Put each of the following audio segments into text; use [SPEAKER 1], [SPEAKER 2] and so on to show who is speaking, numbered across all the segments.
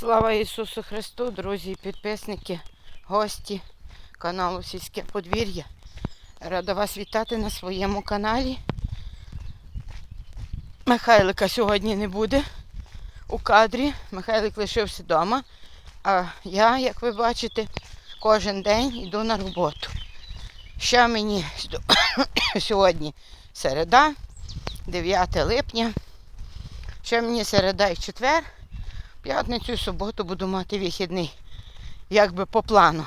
[SPEAKER 1] Слава Ісусу Христу, друзі, підписники, гості каналу Сільське подвір'я. Рада вас вітати на своєму каналі. Михайлика сьогодні не буде у кадрі. Михайлик лишився вдома. А я, як ви бачите, кожен день йду на роботу. Ще мені сьогодні середа, 9 липня. Ще мені середа і четвер. П'ятницю і суботу буду мати вихідний. Якби по плану.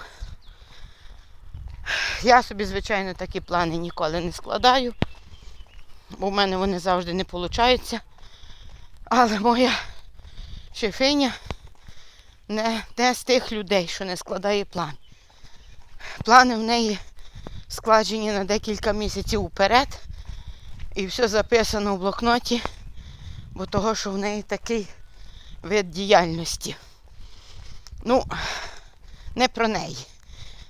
[SPEAKER 1] Я собі, звичайно, такі плани ніколи не складаю, бо в мене вони завжди не виходять. Але моя шефиня не, не з тих людей, що не складає план. Плани в неї складені на декілька місяців вперед. І все записано в блокноті, бо того, що в неї такий вид діяльності. Ну, не про неї.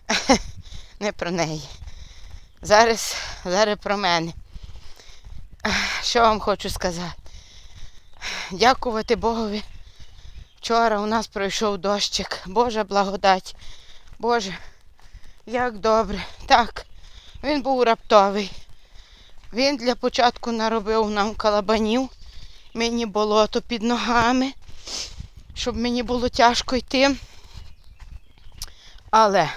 [SPEAKER 1] Не про неї. Зараз, зараз про мене. Що вам хочу сказати? Дякувати Богові. Вчора у нас пройшов дощик. Божа благодать. Боже, як добре. Так, він був раптовий. Він для початку наробив нам калабанів, мені болото під ногами щоб мені було тяжко йти. Але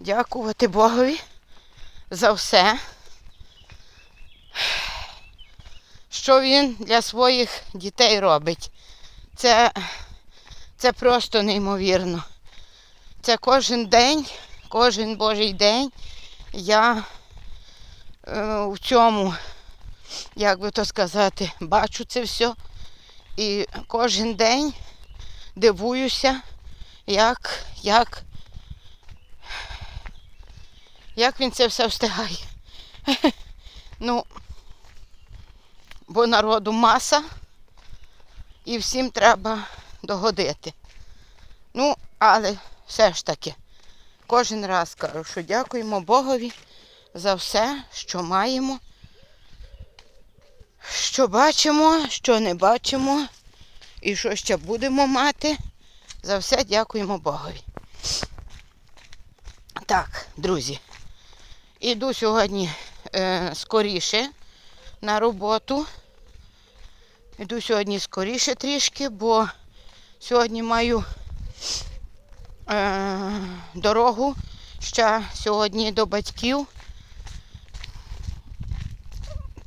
[SPEAKER 1] дякувати Богові за все, що він для своїх дітей робить. Це, це просто неймовірно. Це кожен день, кожен божий день я е, в цьому, як би то сказати, бачу це все. І кожен день дивуюся, як, як, як він це все встигає. Ну, бо народу маса і всім треба догодити. Ну, але все ж таки, кожен раз кажу, що дякуємо Богові за все, що маємо що бачимо, що не бачимо і що ще будемо мати. За все дякуємо Богові. Так, друзі, іду сьогодні е, скоріше на роботу. Іду сьогодні скоріше трішки, бо сьогодні маю е, дорогу ще сьогодні до батьків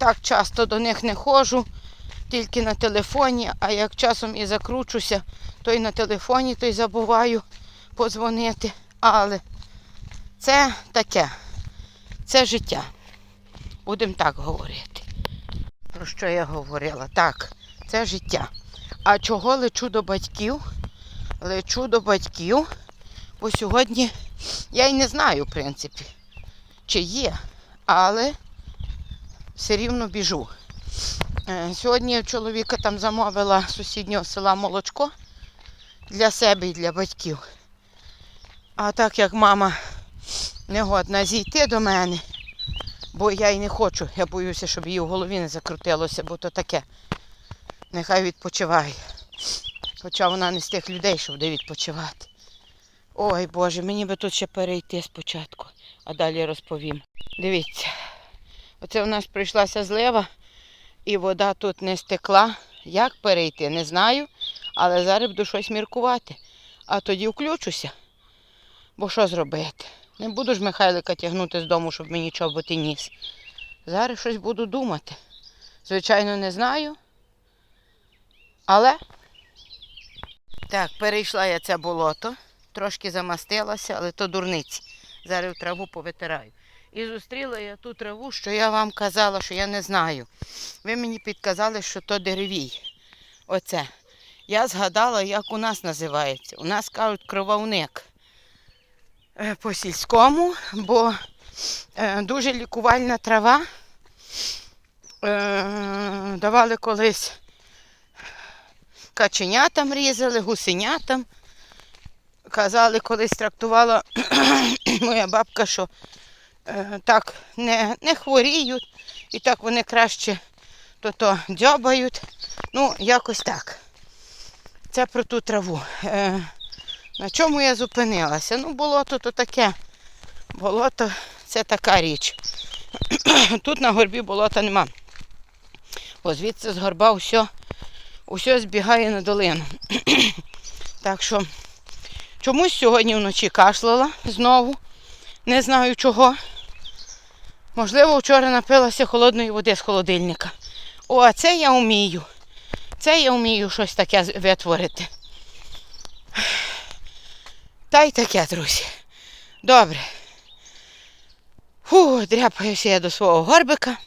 [SPEAKER 1] так часто до них не ходжу, тільки на телефоні, а як часом і закручуся, то й на телефоні, то й забуваю подзвонити. Але це таке, це життя. Будемо так говорити. Про що я говорила? Так, це життя. А чого лечу до батьків? Лечу до батьків, бо сьогодні я й не знаю, в принципі, чи є, але все рівно біжу. Е, Сьогодні чоловіка там замовила з сусіднього села молочко для себе і для батьків. А так як мама не годна зійти до мене, бо я й не хочу, я боюся, щоб її в голові не закрутилося, бо то таке. Нехай відпочиває. Хоча вона не з тих людей, що буде відпочивати. Ой Боже, мені би тут ще перейти спочатку, а далі розповім. Дивіться. Оце у нас прийшлася злива і вода тут не стекла. Як перейти, не знаю, але зараз буду щось міркувати. А тоді включуся. Бо що зробити? Не буду ж Михайлика тягнути з дому, щоб мені чоботи ніс. Зараз щось буду думати. Звичайно, не знаю. Але так, перейшла я це болото, трошки замастилася, але то дурниці. Зараз траву повитираю. І зустріла я ту траву, що я вам казала, що я не знаю. Ви мені підказали, що то деревій. Оце. Я згадала, як у нас називається. У нас кажуть крововник е, по сільському, бо е, дуже лікувальна трава. Е, давали колись каченятам різали, гусенятам. Казали, колись трактувала моя бабка, що так не, не хворіють, і так вони краще то-то дзьобають. Ну, якось так. Це про ту траву. Е, на чому я зупинилася? Ну, болото то таке. Болото це така річ. Тут на горбі болота нема. Бо звідси з горба все, усе збігає на долину. так що чомусь сьогодні вночі кашляла знову. Не знаю чого. Можливо, вчора напилася холодної води з холодильника. О, а це я вмію. Це я вмію щось таке витворити. Та й таке, друзі. Добре. Фу, дряпаюся я до свого горбика.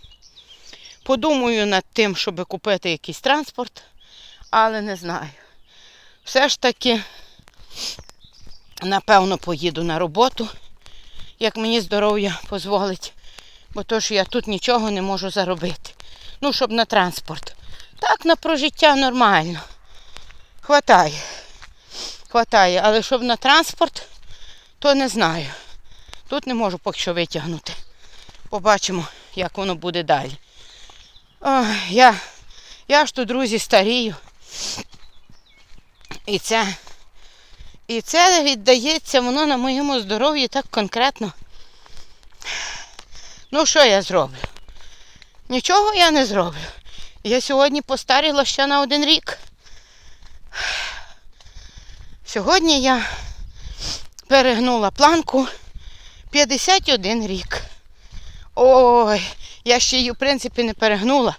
[SPEAKER 1] Подумаю над тим, щоб купити якийсь транспорт, але не знаю. Все ж таки, напевно, поїду на роботу, як мені здоров'я дозволить, бо то ж я тут нічого не можу заробити. Ну, щоб на транспорт. Так, на прожиття нормально. Хватає. Хватає, але щоб на транспорт, то не знаю. Тут не можу поки що витягнути. Побачимо, як воно буде далі. Ой, я, я ж тут, друзі, старію. І це, і це віддається воно на моєму здоров'ї так конкретно. Ну, що я зроблю? Нічого я не зроблю. Я сьогодні постаріла ще на один рік. Сьогодні я перегнула планку 51 рік. Ой, я ще її, в принципі, не перегнула.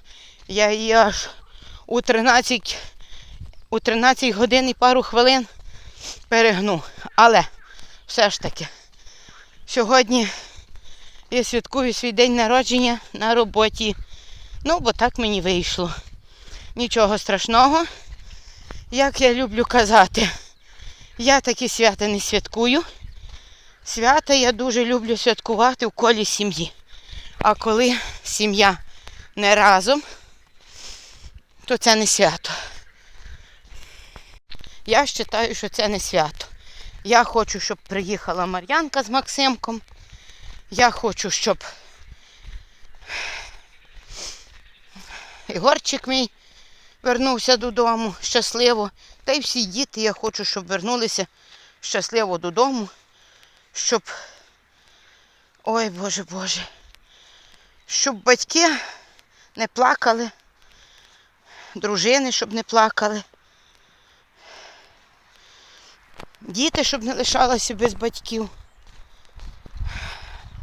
[SPEAKER 1] Я її аж у 13, у 13 годин і пару хвилин перегну. Але все ж таки, сьогодні я святкую свій день народження на роботі. Ну, бо так мені вийшло. Нічого страшного. Як я люблю казати, я такі свята не святкую. Свята я дуже люблю святкувати в колі сім'ї. А коли сім'я не разом, то це не свято. Я вважаю, що це не свято. Я хочу, щоб приїхала Мар'янка з Максимком. Я хочу, щоб Ігорчик мій вернувся додому щасливо. Та й всі діти я хочу, щоб вернулися щасливо додому, щоб. Ой, Боже Боже. Щоб батьки не плакали, дружини, щоб не плакали. Діти, щоб не лишалися без батьків.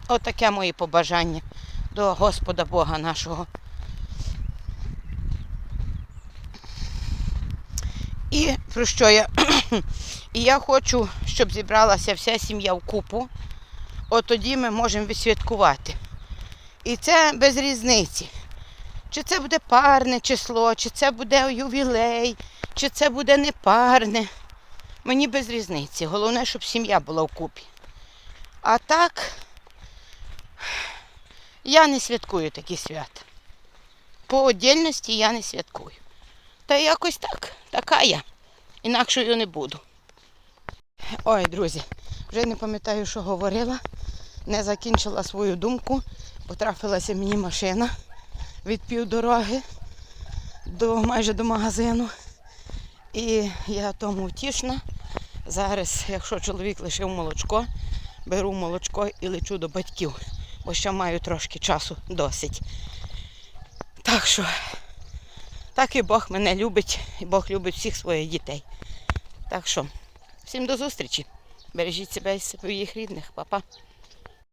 [SPEAKER 1] Отаке мої побажання до Господа Бога нашого. І про що я? І я хочу, щоб зібралася вся сім'я в купу. От тоді ми можемо відсвяткувати. І це без різниці. Чи це буде парне число, чи це буде ювілей, чи це буде непарне. Мені без різниці. Головне, щоб сім'я була вкупі. А так, я не святкую такі свята. По отдільності я не святкую. Та якось так, така я. Інакшою не буду. Ой, друзі, вже не пам'ятаю, що говорила. Не закінчила свою думку. Потрапилася мені машина від півдороги до майже до магазину. І я тому втішна. Зараз, якщо чоловік лишив молочко, беру молочко і лечу до батьків, бо ще маю трошки часу досить. Так що, так і Бог мене любить, і Бог любить всіх своїх дітей. Так що, всім до зустрічі. Бережіть себе і своїх рідних, Па-па.